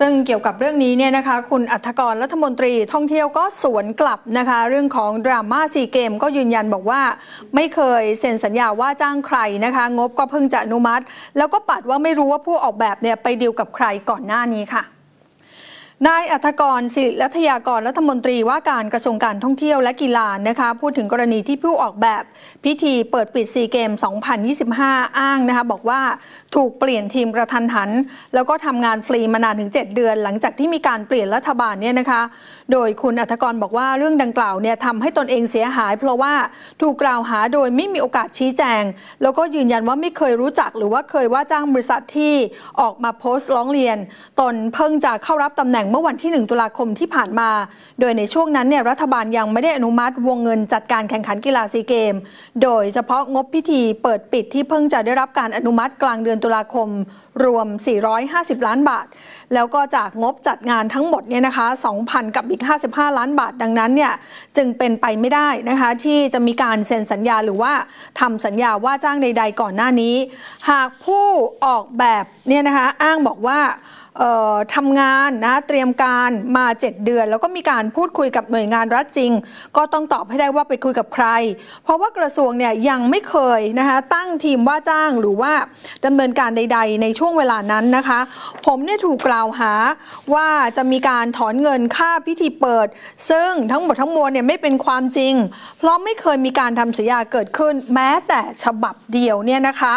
ซึ่งเกี่ยวกับเรื่องนี้เนี่ยนะคะคุณอัธกรรัฐมนตรีท่องเที่ยวก็สวนกลับนะคะ เรื่องของดราม่าซีเกมก็ยืนยันบอกว่า ไม่เคยเซ็นสัญญาว่าจ้างใครนะคะ งบก็เพิ่งจะอนุมัติ แล้วก็ปัดว่าไม่รู้ว่าผู้ออกแบบเนี่ยไปดีลกับใครก่อนหน้านี้ค่ะ นายอัธกรศิริรัตยากรรัฐมนตรีว่าการกระทรวงการท่องเที่ยวและกีฬานะคะ พูดถึงกรณีที่ผู้ออกแบบพิธีเปิดปิดซีเกม 2025 อ้างนะคะบอกว่าถูกเปลี่ยนทีมกระทันหัน แล้วก็ทำงานฟรีมานานถึง 7 เดือน หลังจากที่มีการเปลี่ยนรัฐบาลเนี่ยนะคะ โดยคุณอัธกรบอกว่าเรื่องดังกล่าวเนี่ยทำให้ตนเองเสียหาย เพราะว่าถูกกล่าวหาโดยไม่มีโอกาสชี้แจง แล้วก็ยืนยันว่าไม่เคยรู้จัก หรือว่าเคยว่าจ้างบริษัทที่ออกมาโพสต์ร้องเรียน ตนเพิ่งจะเข้ารับตำแหน่งเมื่อวันที่ 1 ตุลาคมที่ผ่านมา โดยในช่วงนั้นเนี่ยรัฐบาลยังไม่ได้อนุมัติวงเงินจัดการแข่งขันกีฬาซีเกม โดยเฉพาะงบพิธีเปิดปิดที่เพิ่งจะได้รับการอนุมัติกลางเดือนตุลาคม รวม 450 ล้านบาท แล้วก็จากงบจัดงานทั้งหมดเนี่ยนะคะ 2,000 กับอีก 55 ล้านบาทดังนั้นเนี่ยจึงเป็นไปไม่ได้นะคะที่จะมีการเซ็นสัญญาหรือว่าทำสัญญาว่าจ้างใด ๆ ก่อนหน้านี้ หากผู้ออกแบบเนี่ยนะคะอ้างบอกว่าทำงานนะเตรียมการมา 7 เดือน แล้วก็มีการพูดคุยกับหน่วยงานรัฐจริง ก็ต้องตอบให้ได้ว่าไปคุยกับใคร เพราะว่ากระทรวงเนี่ยยังไม่เคยนะคะตั้งทีมว่าจ้างหรือว่าดำเนินการใด ๆ ในช่วงเวลานั้นนะคะ ผมเนี่ยถูกกล่าวหาว่าจะมีการถอนเงินค่าพิธีเปิด ซึ่งทั้งหมดทั้งมวลเนี่ยไม่เป็นความจริง เพราะไม่เคยมีการทำสัญญาเกิดขึ้นแม้แต่ฉบับเดียวเนี่ยนะคะ